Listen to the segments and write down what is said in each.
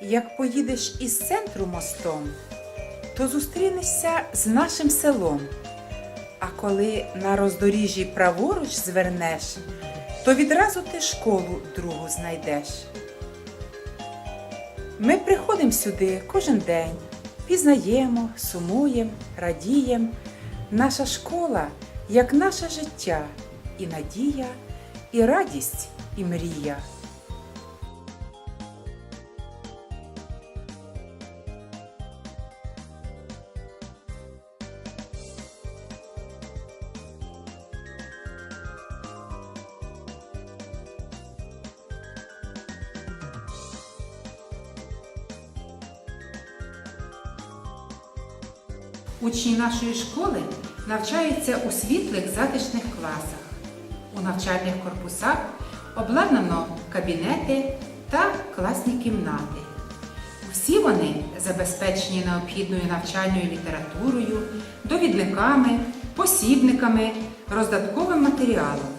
Як поїдеш із центру мостом, то зустрінешся з нашим селом. А коли на роздоріжжі праворуч звернеш, то відразу ти школу другу знайдеш. Ми приходимо сюди кожен день, пізнаємо, сумуємо, радіємо. Наша школа як наше життя, і надія, і радість, і мрія. Учні нашої школи навчаються у світлих затишних класах. У навчальних корпусах обладнано кабінети та класні кімнати. Всі вони забезпечені необхідною навчальною літературою, довідниками, посібниками, роздатковим матеріалом.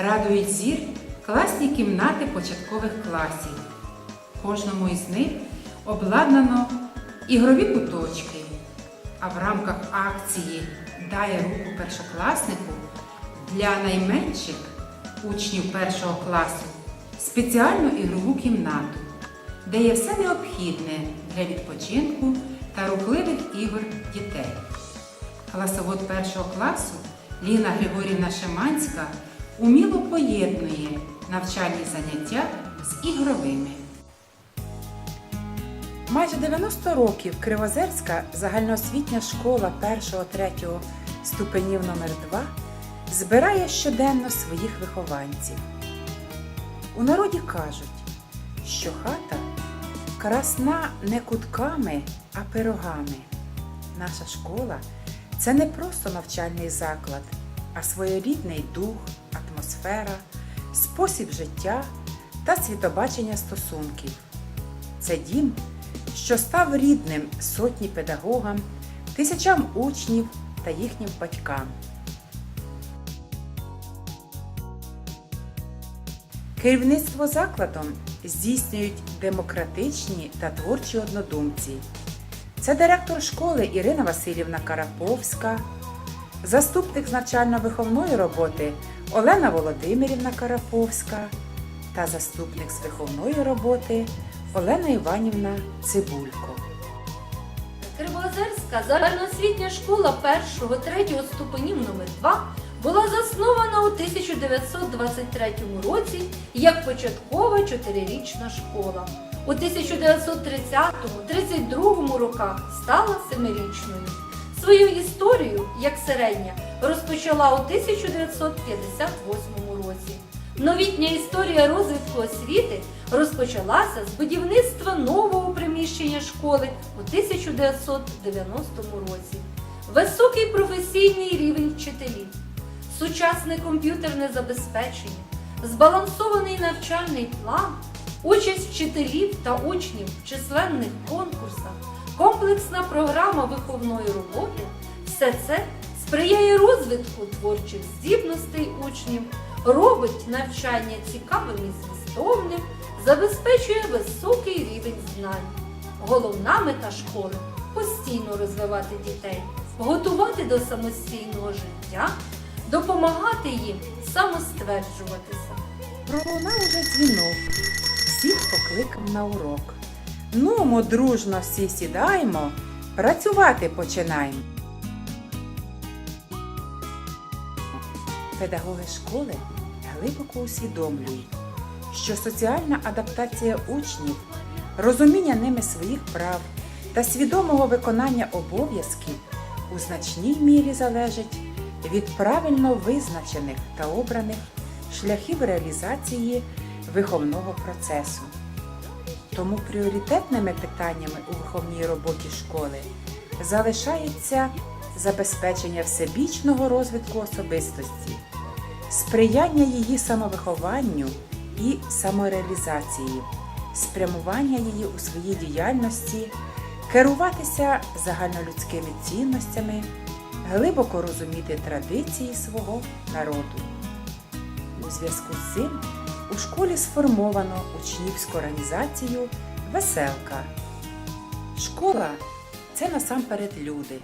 Радують зір класні кімнати початкових класів. Кожному із них обладнано ігрові куточки. А в рамках акції Дай руку першокласнику для найменших учнів першого класу спеціальну ігрову кімнату, де є все необхідне для відпочинку та рухливих ігор дітей. Класовод першого класу Ліна Григорівна Шиманська уміло поєднує навчальні заняття з ігровими. Майже 90 років Кривозерська загальноосвітня школа 1-3 ступенів номер 2 збирає щоденно своїх вихованців. У народі кажуть, що хата красна не кутками, а пирогами. Наша школа це не просто навчальний заклад, а своєрідний дух, атмосфера, спосіб життя та світобачення стосунків. Це дім, що став рідним сотні педагогам, тисячам учнів та їхнім батькам. Керівництво закладом здійснюють демократичні та творчі однодумці. Це директор школи Ірина Васильівна Караповська, заступник з навчально-виховної роботи Олена Володимирівна Караповська та заступник з виховної роботи Олена Іванівна Цибулько. Кривоозерська загальноосвітня школа 1-3 ступенів номер 2 була заснована у 1923 році як початкова чотирирічна школа. У 1930-32 роках стала семирічною. Свою історію, як середня, розпочала у 1958 році. Новітня історія розвитку освіти розпочалася з будівництва нового приміщення школи у 1990 році. Високий професійний рівень вчителів, сучасне комп'ютерне забезпечення, збалансований навчальний план, участь вчителів та учнів в численних конкурсах, комплексна програма виховної роботи все це сприяє розвитку творчих здібностей учнів, робить навчання цікавим і змістовним, забезпечує високий рівень знань. Головна мета школи постійно розвивати дітей, готувати до самостійного життя, допомагати їм самостверджуватися. Пролунав уже дзвінок, всіх покликав на урок. Ну, ми дружно всі сідаємо, працювати починаємо. Педагоги школи глибоко усвідомлюють, що соціальна адаптація учнів, розуміння ними своїх прав та свідомого виконання обов'язків у значній мірі залежить від правильно визначених та обраних шляхів реалізації виховного процесу. Тому пріоритетними питаннями у виховній роботі школи залишається забезпечення всебічного розвитку особистості, сприяння її самовихованню і самореалізації, спрямування її у своїй діяльності, керуватися загальнолюдськими цінностями, глибоко розуміти традиції свого народу. У зв'язку з цим у школі сформовано учнівську організацію Веселка. Школа це насамперед люди,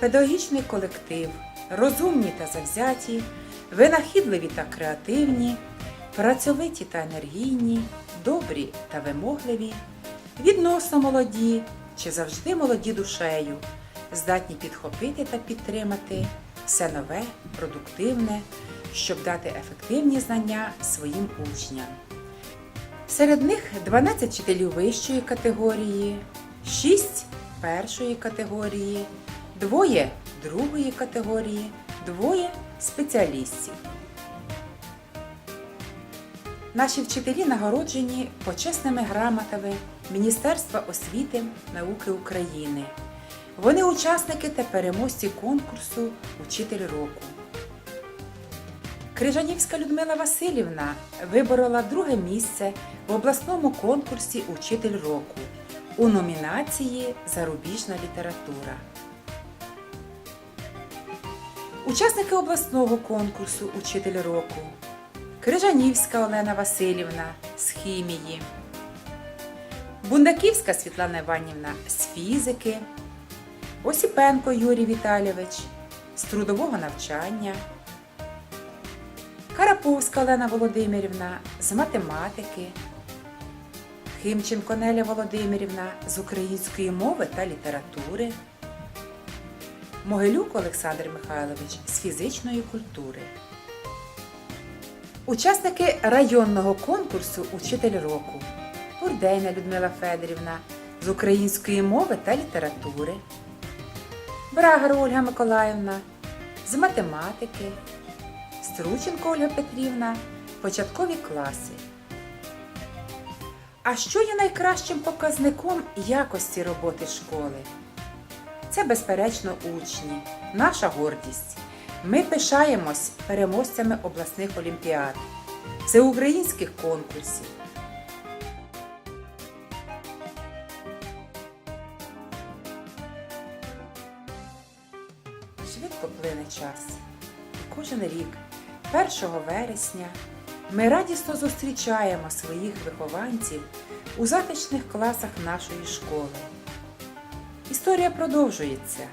педагогічний колектив, розумні та завзяті, винахідливі та креативні, працьовиті та енергійні, добрі та вимогливі, відносно молоді чи завжди молоді душею, здатні підхопити та підтримати все нове, продуктивне, щоб дати ефективні знання своїм учням. Серед них 12 вчителів вищої категорії, 6 першої категорії, двоє другої категорії, двоє спеціалістів. Наші вчителі нагороджені почесними грамотами Міністерства освіти науки України. Вони учасники та переможці конкурсу Учитель року. Крижанівська Людмила Васильівна виборола друге місце в обласному конкурсі Учитель року у номінації Зарубіжна література. Учасники обласного конкурсу Учитель року Крижанівська Олена Васильівна з хімії, Бундаківська Світлана Іванівна з фізики, Осіпенко Юрій Віталійович з трудового навчання. Караповська Олена Володимирівна з математики, Химченко Неля Володимирівна з української мови та літератури, Могилюк Олександр Михайлович з фізичної культури. Учасники районного конкурсу Учитель року Бурдейна Людмила Федорівна з української мови та літератури, Брагар Ольга Миколаївна з математики. Струченко Ольга Петрівна, початкові класи. А що є найкращим показником якості роботи школи? Це, безперечно, учні, наша гордість. Ми пишаємось переможцями обласних олімпіад, всеукраїнських конкурсів. Швидко плине час. Кожен рік, 1 вересня, ми радісно зустрічаємо своїх вихованців у затишних класах нашої школи. Історія продовжується.